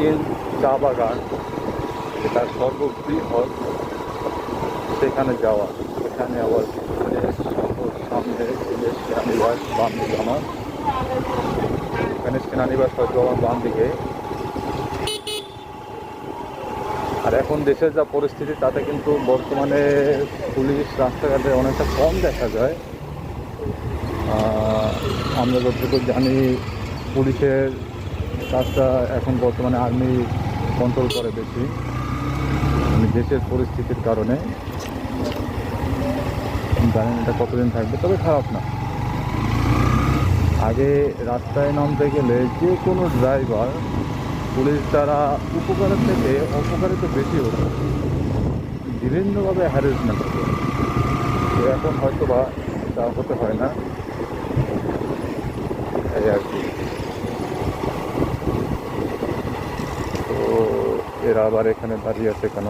প্রাচীন চা বাগান সেটা সর্ববৃহৎ সেখানে যাওয়া, সেখানে আবার সামনে সেনানিবাস বাম দিকে আমার। এখানে সেনানিবাস হয়তো আমার বাম দিকে আর এখন দেশের যা পরিস্থিতি, তাতে কিন্তু বর্তমানে পুলিশ রাস্তাঘাটে অনেকটা কম দেখা যায়। আমরা যতটুকু জানি, পুলিশের কাজটা এখন বর্তমানে আর্মি কন্ট্রোল করে বেশি। মানে দেশের পরিস্থিতির কারণে। জানেন এটা কতদিন থাকবে, তবে খারাপ না। আগে রাস্তায় নামতে গেলে যে কোনো ড্রাইভার পুলিশ দ্বারা উপকারের থেকে অপকারে তো বেশি হতো বিভিন্নভাবে হ্যারাসমেন্ট হতো এখন হয়তো বা তা হতে হয় না। এই আর কি। এরা আবার এখানে দাঁড়িয়ে আছে কেন?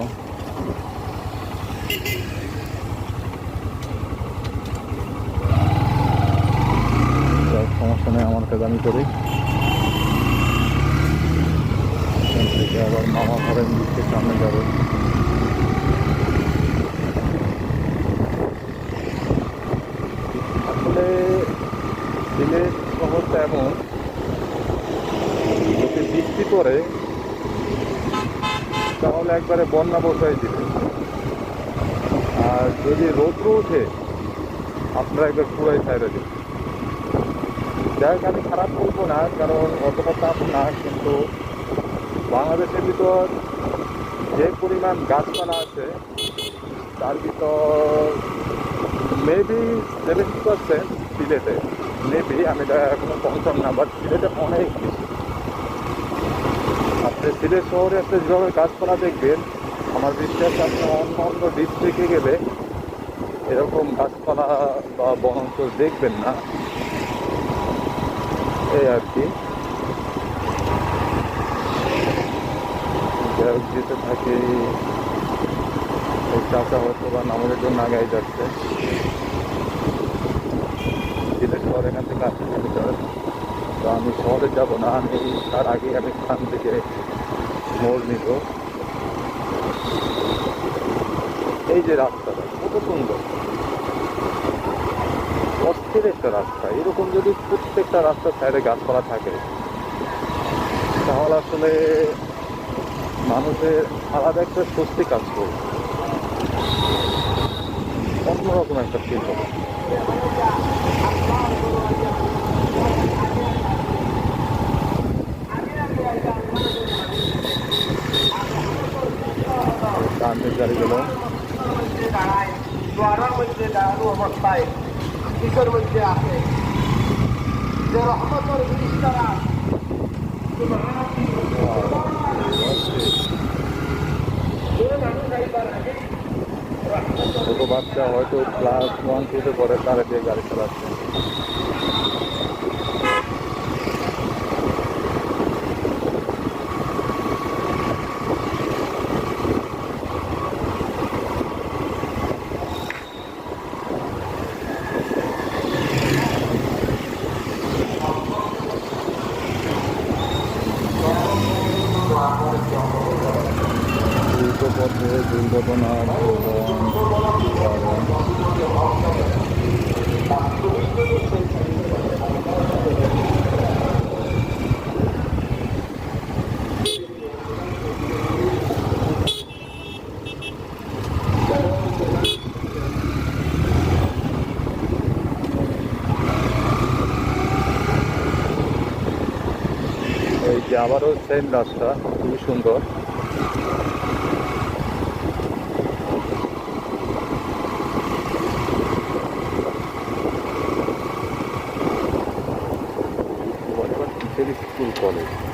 সমস্যা নেই, আমার কাজ আমি করি। আবার মামা ঘরের দিকে সামনে যাবে। আসলে সিলেট শহরটা এমন বৃষ্টি পড়ে তাহলে একবারে বন্যা বসাই দিবে। আর যদি রৌদ্র ওঠে, আপনারা একবার পুরাই সাইডে দিন যাই হোক, আমি খারাপ বলব না, কারণ অতটা তাপ না, কিন্তু বাংলাদেশের ভিতর যে পরিমাণ গাছপালা আছে, তার ভিতর মেবি সেভেন্টি পার্সেন্ট সিলেটে। মেবি আমি এটা এখনও কনফার্ম না বাট সিলেটে অনেক বেশি। আপনি সিলেট শহরে আপনি যেভাবে গাছপালা দেখবেন, আমার বিশ্বাস আপনি অন্য অন্য ডিস্ট্রিক্টে গেলে এরকম গাছপালা বা বনাঞ্চল দেখবেন না। এই আর কি। যেতে থাকি। এই চাচা হয়তো বা নামাজের জন্য আগাই যাচ্ছে। সিলেট শহর এখান থেকে কিলোমিটার তো আমি শহরে যাব না, আমি তার আগে আমি এখান থেকে মোড় নিব। এই যে রাস্তাটা, কত সুন্দর। অস্থির একটা রাস্তা। এরকম যদি প্রত্যেকটা রাস্তার সাইডে গাছপালা থাকে, তাহলে আসলে মানুষের আলাদা একটা স্বস্তি কাজ করবে। অন্যরকম একটা ফিল হবে। সামনে গাড়ি গেল দ্বারার মধ্যে দাঁড়ানো অবস্থায় কিসের বাচ্চা হয়তো ক্লাস ওয়ান টুতে পড়ে, তারা দিয়ে গাড়ি চালাচ্ছে। দ্রুত পথে দুর্ঘটনার প্রবণ আবারও সেম রাস্তা খুবই সুন্দর। School college